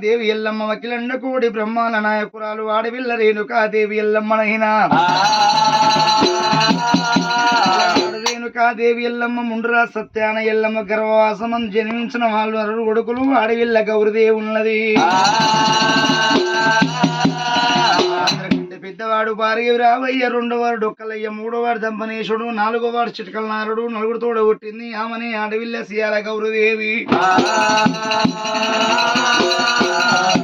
దేవి ఎల్లమ్మ వకిలండ కోడి బ్రహ్మాల నాయకురాలు ఆడవిల్ల రేణుకా దేవి ఎల్లమ్మ రేణుకా దేవి ఎల్లమ్మ ముండ్రా సత్యాన ఎల్లమ్మ గర్భవాసమం జన్మించిన వాళ్ళు నరుడు కొడుకులు ఆడవిల్ల గౌరదేవి ఉన్నది పెద్దవాడు భార్య రావయ్య రెండోవాడు డొక్కలయ్య మూడోవాడు దంపనేశుడు నాలుగోవాడు చిటకల నారుడు నలుగురు తోడ ఆమెని ఆమెనే అడవిల్ల సియాల గౌరదేవి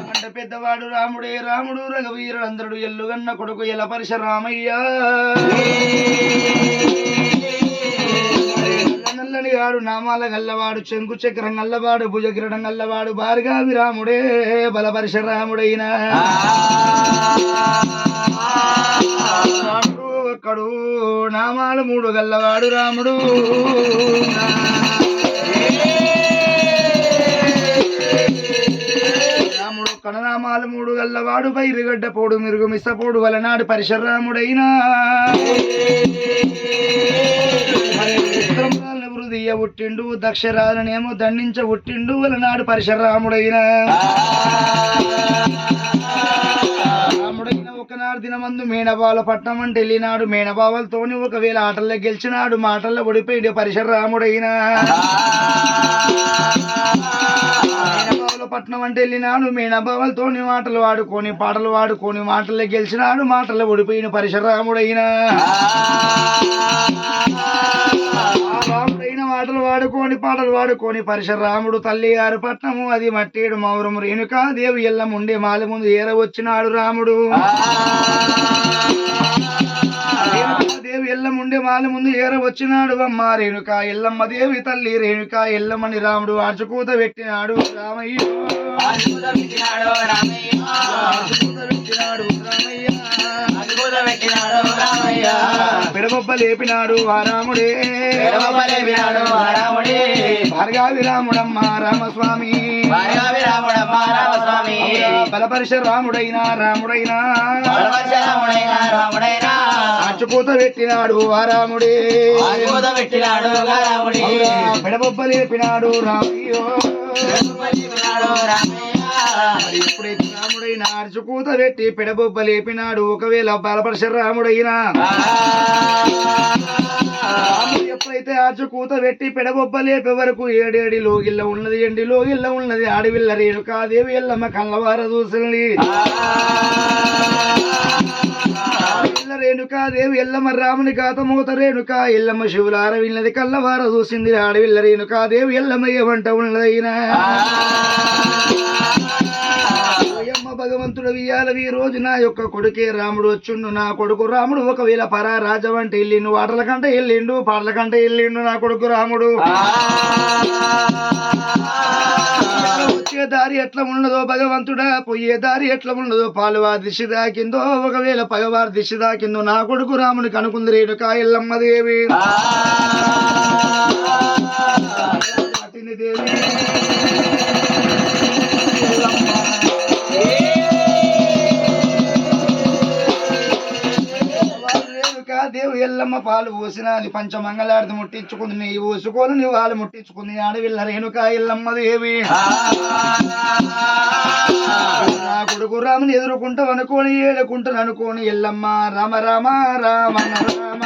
అంటే పెద్దవాడు రాముడే రాముడు రఘువీరుడు అందరుడు ఎల్లుగన్న కొడుకు ఎల పరిశ రామయ్య. నల్లని గాడు నామాల గల్లవాడు చెంకు చక్రం గల్లవాడు భుజకిరణం గల్లవాడు భార్గావి రాముడే బలపరిశరాముడైన ఒక్కడు నామాలు మూడు గల్లవాడు రాముడు. రాముడు కణనామాలు మూడు గల్లవాడు బైరుగడ్డ పోడు మిరుగు మిసపోడు వలనాడు పరిశరాముడైనా. పుట్టిండు దక్షరాలనేమో దండించ పుట్టిండు వలనాడు పరశురాముడైన. రాముడైన ఒకనాడు దినమందు మేనబాల పట్నం అంటే వెళ్ళినాడు. మేనబావలతోని ఒకవేళ ఆటల్లో గెలిచినాడు మాటల్లో ఓడిపోయాడు పరిశరాముడైనా. పట్నం అంటే వెళ్ళినాడు మేనబావలతోని మాటలు వాడుకొని పాటలు వాడుకొని మాటల్లో గెలిచినాడు మాటల్లో ఓడిపోయిన పరిశరాముడైనా. వాడుకొని పాటలు వాడుకొని పరిశరాముడు తల్లి గారు పట్నము. అది మట్టేడు మౌరము రేణుకా దేవి ఎల్లం ఉండే మాల ముందు ఏర వచ్చినాడు రాముడు దేవి ఎల్లం ఉండే మాల ముందు ఏర వచ్చినాడు అమ్మ. రేణుకా ఎల్లమ్మ దేవి తల్లి రేణుకా ఎల్లమ్మని రాముడు ఆచుకూత పెట్టినాడు రామయ్య. పెట్టినాడు రామయ్య. పిడబొబ్బ లేపినాడు ఆ రాముడే. భార్గావి రాముడమ్మ రామస్వామి. బలపరిశ రాముడైనా రాముడైనా. ఆచుకూత పెట్టినాడు ఆ రాముడే. పెట్టినాడు రాముడి. పిడబొబ్బ లేపినాడు రామయ్యో మరి ఎప్పుడైతే రాముడైన అర్చుకూత పెట్టి పిడబొబ్బ లేపినాడు ఒకవేళ బలపరిశ రాముడైనా. ఎప్పుడైతే ఎప్పుడైతే ఆర్చుకూత పెట్టి పిడబొబ్బ లేపే వరకు ఏడేడి లోగిల్ల ఉన్నది ఎండి లోగిల్ల ఉన్నది ఆడవిల్ల రేణుకాదేవి ఎల్లమ్మ కళ్ళవార చూసింది ఆడవిల్ల రేణుకాదేవి ఎల్లమ్మ రాముని కాతమూత రేణుక ఎల్లమ్మ శివులార విన్నది కళ్ళవార చూసింది ఆడవిల్ల రేణుకాదేవి ఎల్లమ్మ ఏమంట ఉన్నదైనా. ఓయమ్మ భగవంతుడు వియాలవి ఈ రోజు నా యొక్క కొడుకే రాముడు వచ్చుండు నా కొడుకు రాముడు ఒకవేళ పరా రాజం అంటే వెళ్ళిండు వాటల కంటే వెళ్ళిండు పాటల కంటే వెళ్ళిండు నా కొడుకు రాముడు. వచ్చే దారి ఎట్లా ఉన్నదో భగవంతుడా పోయే దారి ఎట్లా ఉన్నదో పాలువారి దిశ దాకిందో ఒకవేళ పగవారి దిశ దాకిందో నా కొడుకు రాముని కనుకుంది రేణుక ఎల్లమ్మ దేవి. దేవి. రేణుకా ఎల్లమ్మ పాలు పోసిన అది పంచమంగళారతి ముట్టించుకుంది నీ పోసుకొని నీ వాళ్ళు ముట్టించుకుంది ఆడవిల్ల రేణుక ఎల్లమ్మ దేవి. నా కొడుకు రాముని ఎదుర్కొంటావు అనుకోని ఏడుకుంటాను అనుకోని ఎల్లమ్మ రామ రామ రామ రామ.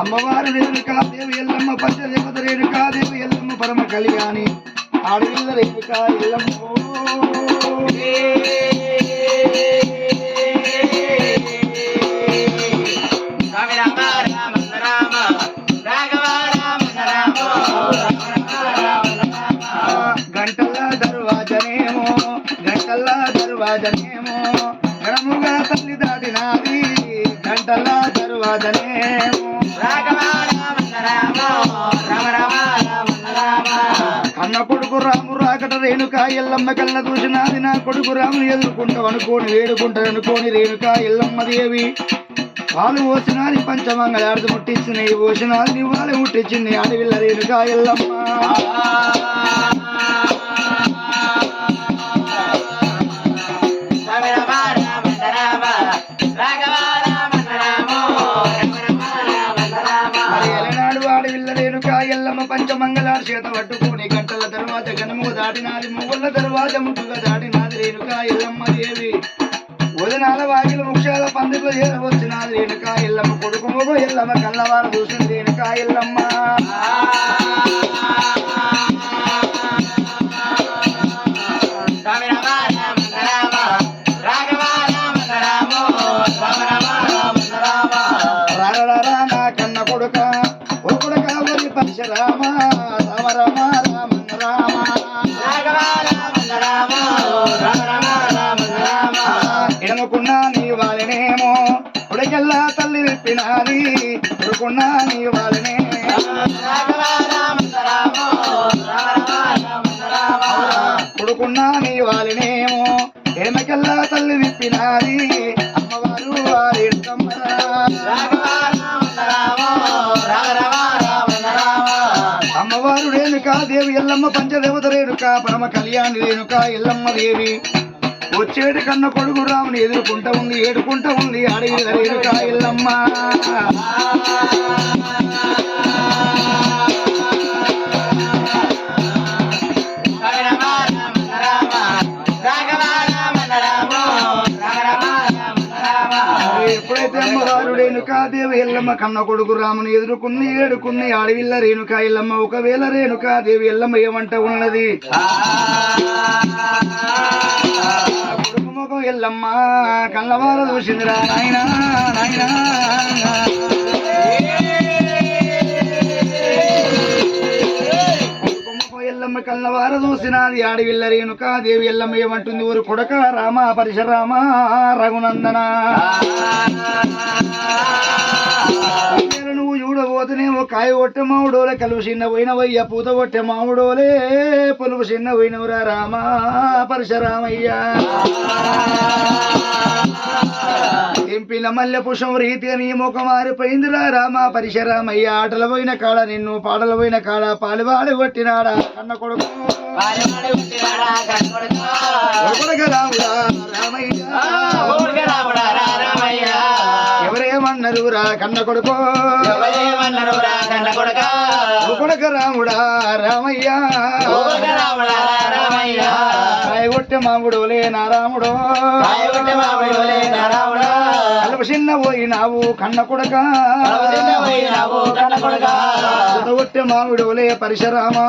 అమ్మవారు రేణుకాదేవి ఎల్లమ్మ పంచదేవత రేణుకాదేవి ఎల్లమ్మ పరమ కళ్యాణి ఆడవిల్ల రేణుకా ఎల్లమ్మ దర్వాజనేమో కన్న కొడుకు రాము రాకట రేణుకా రేణుక ఎల్లమ్మ కళ్ళ చూసినాది నా కొడుకు రాముని ఎదుర్కొంటావు అనుకోని వేడుకుంటాను అనుకోని రేణుక ఎల్లమ్మ దేవి. వాళ్ళు పోసినాది పంచమంగళాడుతూ ముట్టించినవి పోసినాది నీ వాళ్ళు ముట్టించింది అడవిల్ల రేణుక ఎల్లమ్మ. చేత పట్టుకొని గంటల తర్వాత గనుముగా దాటినాది ముగ్గుల తర్వాత ముగ్గుగా దాటినాది రేణుక ఎల్లమ్మ దేవి. వదనాల వాకిల వృక్షాల పందిలో చేరవచ్చినాది రేణుక ఎల్లమ్మ కొడుకు మొగ ఎల్లమ్మ కళ్ళవార చూసింది రేణుక ఎల్లమ్మ రామ తల్లి విప్పినాది నీ వాళ్ళనే. ఉడుకున్నా నీ వాళ్ళనేమో ఎడమకెల్లా తల్లి విప్పినాది అమ్మవారు వారి అమ్మవారు రేణుక దేవి ఎల్లమ్మ పంచదేవత రేణుక పరమ కళ్యాణి రేణుక ఎల్లమ్మ దేవి. వచ్చేటి కన్న కొడుకు రాముని ఎదుర్కొంటా ఉంది ఏడుకుంటా ఉంది. అడవి రేణుక ఎల్లమ్మ ఎప్పుడైతే రేణుకా దేవి ఎల్లమ్మ కన్న కొడుకు రాముని ఎదుర్కొంది ఏడుకుంది ఆడవిల్ల రేణుక ఎల్లమ్మ ఒకవేళ రేణుకా దేవి ఎల్లమ్మ ఏమంట ఉన్నది? ముఖం ఎల్లమ్మ కళ్ళవార చూసిందిరా నాయనా నాయన ఎల్లమ్మ కళ్ళవార చూసినది ఆడవిల్ల రేణుక దేవి ఎల్లమ్మ ఏమంటుంది? ఊరు కొడక రామ పరిశరామ రఘునందన. నువ్వు చూడబోతునేమో కాయ కొట్టే మామిడోలే కలుపు చిన్న పోయినవయ్య పూత కొట్టే మామిడోలే పులుపు చిన్న పోయినవురా రామ పరశురామయ్య. ఎంపిన మల్లె పుష్పం రీతిగా నీ ముఖం మారిపోయిందిరా రామ పరిశరామయ్య. ఆటలు పోయిన కాడ నిన్ను పాటలు పోయిన కాడ పాలువాడి కొట్టినాడా కన్న కొడుకు? కొడుకు రాముడా ఎవరేమన్నారు రా కన్న కొడుకు. కొడుకు రాముడా రామయ్య. కొట్టే మాముడులే నా రాముడు కలుపు చిన్న పోయినావు కన్న కొడక కొట్టే మామిడులే పరిశరామా.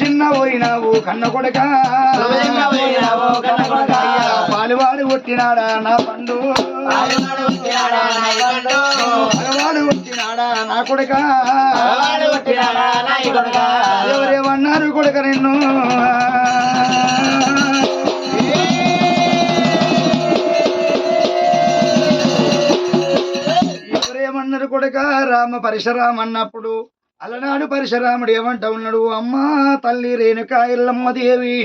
చిన్న పోయినావు కన్న కొడక పాలువాడు కొట్టినాడా నా పండు. పగవాడు కొట్టినాడా నా కొడక. ఎవరేమన్నారు కొడక నిన్ను? కొడక రామ పరశురామ అన్నప్పుడు అలనాడు పరశురాముడు ఏమంటా ఉన్నాడు? అమ్మా తల్లి రేణుక ఎల్లమ్మ దేవి.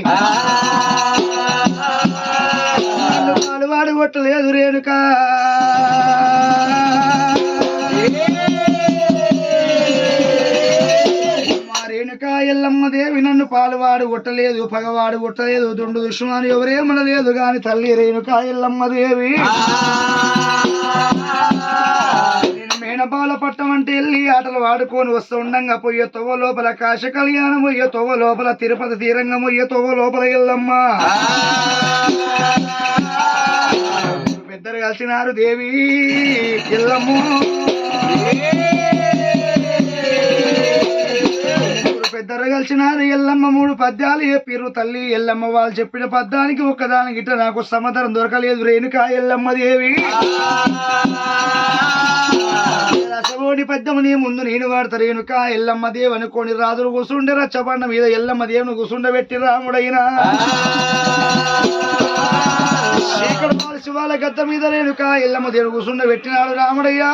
వాడు కొట్టలేదు రేణుక. ఎల్లమ్మ దేవి నన్ను పాలువాడు కొట్టలేదు పగవాడు కొట్టలేదు దుండు దుష్మాను ఎవరేమనలేదు గాని తల్లి రేణుక ఎల్లమ్మ దేవి. ఆయన మేనపాల అంటే వెళ్ళి ఆటలు ఆడుకొని వస్తూ ఉండంగా పోయే తొవ్వ లోపల కాశ కళ్యాణం పోయే తొవ్వ లోపల తిరుపతి తీరంగం పోయే తొవ్వ లోపల వెళ్ళమ్మా పెద్దలు కలిసినారు దేవి ఎల్లమ్మ. ముగ్గురు కలిసినారు ఎల్లమ్మ మూడు పద్యాలు చెప్పిర్రు తల్లి. ఎల్లమ్మ వాళ్ళు చెప్పిన పద్యానికి ఒక్కదానికి ఇట్ట నాకు సమాధానం దొరకలేదు. రేణుక ఎల్లమ్మ దేవి. రసమోడి పద్యము నీ ముందు నేను వాడతా రేణుక ఎల్లమ్మ దేవి అనుకోని రాజులు కూసుండే రచ్చబండ మీద ఎల్లమ్మ దేవుని కూసుండబెట్టి రాముడైనా. ఇక్కడ శివాల గద్ద మీద రేణుక ఎల్లమ్మ దేవుని కూసుండబెట్టినాడు రాముడయ్యా.